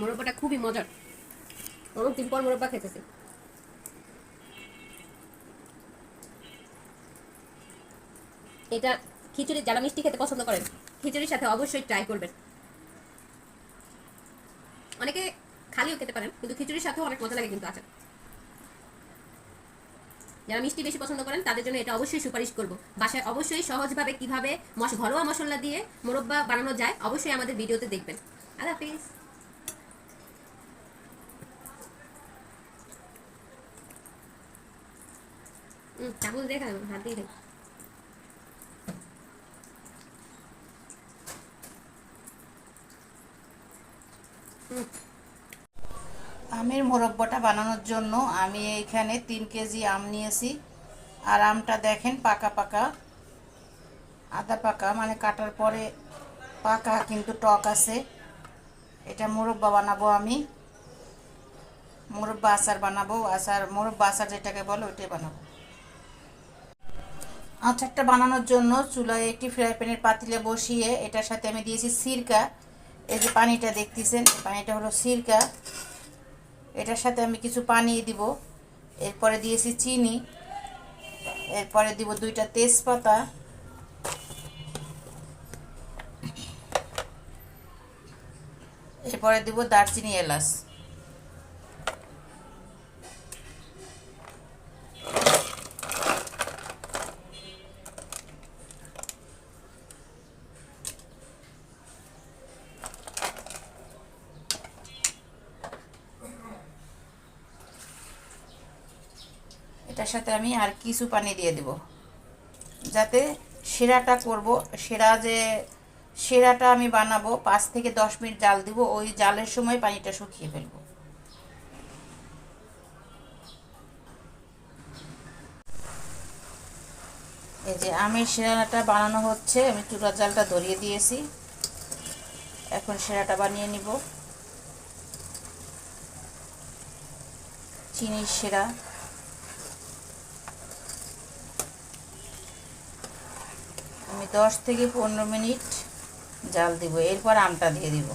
মোরব্বাটা খুবই মজার। অনেকদিন পর মোরব্বা খেতেছি। এটা খিচুড়ি যারা মিষ্টি খেতে পছন্দ করেন, খিচুড়ির সাথে অবশ্যই ট্রাই করবেন। অনেকে খালিও খেতে পারেন, কিন্তু খিচুড়ির সাথেও অনেক মজা লাগে কিন্তু আচার। যারা মিষ্টি বেশি পছন্দ করেন, তাদের জন্য এটা অবশ্যই সুপারিশ করব। বাসায় অবশ্যই সহজভাবে কীভাবে ঘরোয়া মশলা দিয়ে মোরব্বা বানানো যায়, অবশ্যই আমাদের ভিডিওতে দেখবেন। আল্লাহ হাফিজ। হুম চামচ দেখা হাত দিয়ে আমের মোরব্বটা বানানোর জন্য আমি এইখানে তিন কেজি আম নিয়েছি। আর আমটা দেখেন পাকা পাকা। আদা পাকা মানে কাটার পরে পাকা কিন্তু টক আছে। এটা মোরব্বা বানাবো আমি। মোরব্বা আচার বানাবো, আচার মোরব্বা আচার যেটাকে বলো ওইটাই বানাবো। আচারটা বানানোর জন্য চুলায় একটি ফ্রাই প্যানের পাতিলে বসিয়ে এটার সাথে আমি দিয়েছি সিরকা। এই যে পানিটা দেখতেছেন পানিটা হলো সিরকা। এটার সাথে আমি কিছু পানি দিব। এরপরে দিয়েছি চিনি। এরপরে দিব দুইটা তেজপাতা। এরপরে দিব দারচিনি এলাচ। এটার সাথে আমি আর কিছু পানি দিয়ে দেব। যাতে সেরাটা করব, সেরা যে সেরাটা আমি বানাবো, পাঁচ থেকে দশ মিনিট জাল দিব, ওই জালের সময় পানিটা শুকিয়ে ফেলব। এই যে আমের সেরাটা বানানো হচ্ছে, আমি চুলার জালটা ধরিয়ে দিয়েছি। এখন সেরাটা বানিয়ে নিব। চিনির শিরা আমি দশ থেকে পনেরো মিনিট জাল দিব এরপর আমটা দিয়ে দিব।